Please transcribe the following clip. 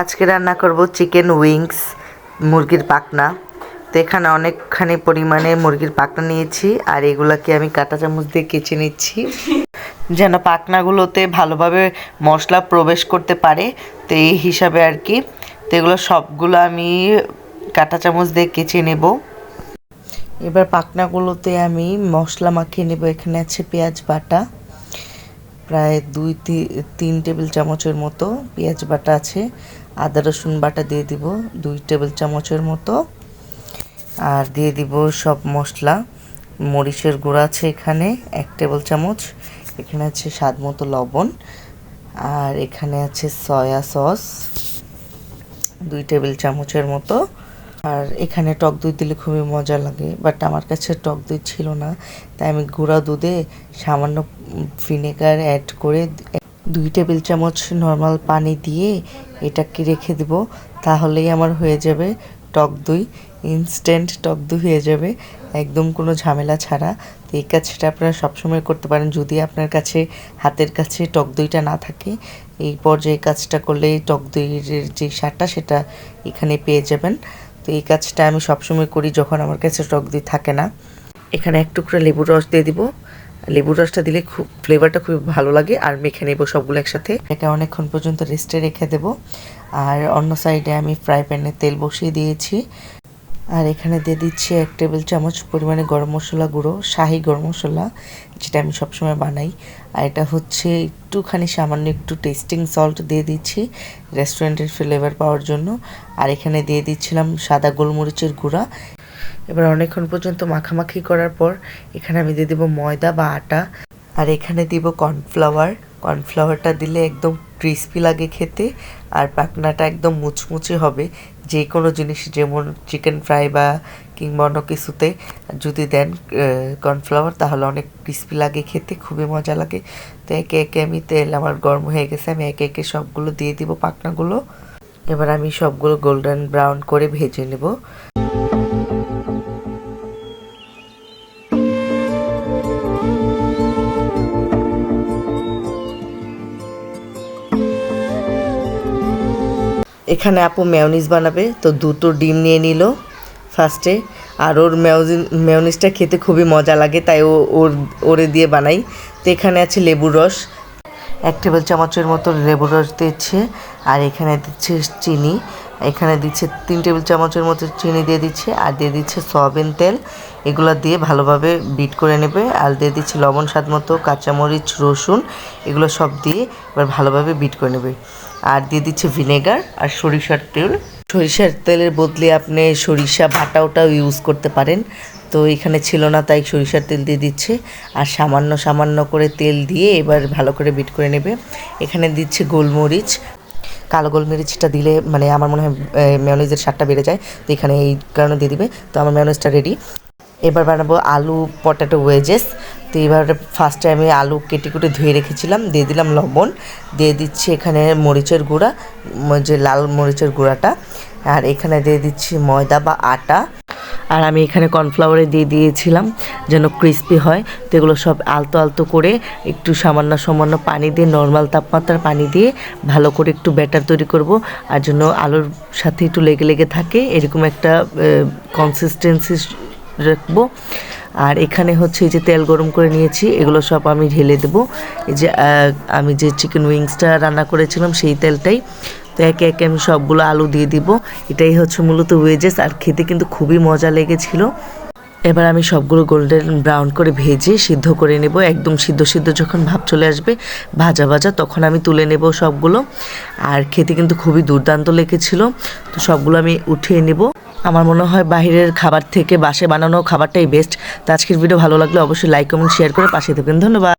আজকে রান্না করব চিকেন উইংস, মুরগির পাকনা। তো এখানে অনেকখানি পরিমাণে মুরগির পাকনা নিয়েছি, আর এগুলাকে আমি কাঁটা চামচ দিয়ে কেচে নিচ্ছি। যেন পাকনাগুলোতে ভালোভাবে মশলা প্রবেশ করতে পারে, তো এই হিসাবে আর কি। তো এগুলো সবগুলো আমি কাঁটা চামচ দিয়ে কেচে নেব। এবার পাকনাগুলোতে আমি মশলা মাখিয়ে নেব। এখানে আছে পেঁয়াজ বাটা। প্রায় দুই তিন টেবিল চামচের মতো পেঁয়াজ বাটা আছে। আদা, রসুন বাটা দিয়ে দিব দুই টেবিল চামচের মতো। আর দিয়ে দিব সব মশলা। মরিচের গুঁড়া আছে এখানে এক টেবিল চামচ। এখানে আছে স্বাদ মতো লবণ। আর এখানে আছে সয়া সস। দুই টেবিল চামচের মতো। আর এখানে টক দই দিলে খুবই মজা লাগে বাট আমার কাছে টক দই ছিল না, তাই আমি গুঁড়া দুধে সামান্য ভিনেগার অ্যাড করে দুই টেবিল চামচ নর্মাল পানি দিয়ে এটাকে রেখে দেব, তাহলেই আমার হয়ে যাবে টক দই ইনস্ট্যান্ট টক দই হয়ে যাবে, একদম কোনো ঝামেলা ছাড়া। তো এই কাজটা আপনারা সবসময় করতে পারেন, যদি আপনার কাছে, হাতের কাছে টক দইটা না থাকে, এই পর্যায়ে কাজটা করলে টক দইয়ের যে স্বাদটা সেটা এখানে পেয়ে যাবেন। তো এই কাজটা আমি সবসময় করি যখন আমার কাছে টক দই থাকে না। এখানে এক টুকরা লেবুর রস দিয়ে দিব। লেবুর রসটা দিলে খুব ফ্লেভারটা খুব ভালো লাগে। আর মেখে নেব সবগুলো একসাথে। এটা অনেকক্ষণ পর্যন্ত রেস্টে রেখে দেব। আর অন্য সাইডে আমি ফ্রাই প্যানে তেল বসিয়ে দিয়েছি। আর এখানে দিয়ে দিচ্ছি এক টেবিল চামচ পরিমাণে গরম মশলা গুঁড়ো, শাহি গরম মশলা, যেটা আমি সবসময় বানাই। আর এটা হচ্ছে একটুখানি সামান্য একটু টেস্টিং সল্ট দিয়ে দিচ্ছি রেস্টুরেন্টের ফ্লেভার পাওয়ার জন্য। আর এখানে দিয়ে দিচ্ছিলাম সাদা গোলমরিচের গুঁড়া। এবার অনেকক্ষণ পর্যন্ত মাখামাখি করার পর এখানে আমি দিয়ে দেবো ময়দা বা আটা। আর এখানে দিব কর্নফ্লাওয়ার কর্নফ্লাওয়ারটা দিলে একদম ক্রিস্পি লাগে খেতে আর পাকনাটা একদম মুচমুচে হবে। যে কোনো জিনিস, যেমন চিকেন ফ্রাই বা কিংবা অন্য কিছুতে যদি দেন কর্নফ্লাওয়ার তাহলে অনেক ক্রিস্পি লাগে খেতে, খুবই মজা লাগে। তো একে একে আমি তেল আমার গরম হয়ে গেছে, আমি একে একে সবগুলো দিয়ে দিব পাকনাগুলো। এবার আমি সবগুলো গোল্ডেন ব্রাউন করে ভেজে নেব। এখানে আপু মেয়নিজ বানাবে, তো দুটো ডিম নিয়ে নিল ফার্স্টে আর ওর মেয়নিজটা খেতে খুবই মজা লাগে, তাই ও, ওর, ওরে দিয়ে বানাই। তো এখানে আছে লেবুর রস, এক টেবিল চামচের মতো লেবুর রস দিচ্ছে, আর এখানে দিচ্ছে চিনি। এখানে দিচ্ছে তিন টেবিল চামচের মতো চিনি দিয়ে দিচ্ছে, আর দিয়ে দিচ্ছে সয়াবিন তেল। এগুলো দিয়ে ভালোভাবে বিট করে নেবে, আর দিয়ে দিচ্ছে লবণ স্বাদ মতো কাঁচামরিচ, রসুন, এগুলো সব দিয়ে এবার ভালোভাবে বিট করে নেবে। আর দিয়ে দিচ্ছে ভিনেগার আর সরিষার তেল। সরিষার তেলের বদলে আপনি সরিষা বাটা ওটাও ইউজ করতে পারেন। তো এখানে ছিল না, তাই সরিষার তেল দিয়ে দিচ্ছে। আর সামান্য সামান্য করে তেল দিয়ে এবার ভালো করে বিট করে নেবে। এখানে দিচ্ছে গোলমরিচ। কালো গোলমরিচটা দিলে মানে আমার মনে হয় মেয়নিজের স্বাদটা বেড়ে যায়। তো এখানে এই কারণে দিয়ে দিবে। তো আমার মেয়নিজটা রেডি এবার বানাবো আলু পটাটো ওয়েজেস তো এবার ফার্স্টে আমি আলু কেটে কুটে ধুয়ে রেখেছিলাম, দিয়ে দিলাম লবণ, দিয়ে দিচ্ছি এখানে মরিচের গুঁড়া যে লাল মরিচের গুঁড়াটা, আর এখানে দিয়ে দিচ্ছি ময়দা বা আটা। আর আমি এখানে কর্নফ্লাওয়ারে দিয়ে দিয়েছিলাম যেন ক্রিস্পি হয়। তো এগুলো সব আলতো আলতো করে একটু সামান্য সামান্য পানি দিয়ে নর্মাল তাপমাত্রার পানি দিয়ে ভালো করে একটু ব্যাটার তৈরি করব। আর জন্য আলুর সাথে একটু লেগে লেগে থাকে, এরকম একটা কনসিস্টেন্সি রাখব। আর এখানে হচ্ছে এই যে তেল গরম করে নিয়েছি, এগুলো সব আমি ঢেলে দেবো। এই যে আমি যে চিকেন উইংসটা রান্না করেছিলাম সেই তেলটাই, তো একে একে আমি সবগুলো আলু দিয়ে দিব। এটাই হচ্ছে মূলত ওয়েজেস আর খেতে কিন্তু খুবই মজা লেগেছিল। এবার আমি সবগুলো গোল্ডেন ব্রাউন করে ভেজে সিদ্ধ করে নেব। একদম সিদ্ধ সিদ্ধ যখন ভাব চলে আসবে, ভাজা ভাজা, তখন আমি তুলে নেব সবগুলো। আর খেতে কিন্তু খুবই দুর্দান্ত লেগেছিল। তো সবগুলো আমি উঠিয়ে নেব। আমার মনে হয় বাহিরের খাবার থেকে বাসে বানানো খাবারটাই বেস্ট তো আজকের ভিডিও ভালো লাগলে অবশ্যই লাইক কমেন্ট শেয়ার করে পাশে থাকবেন। ধন্যবাদ।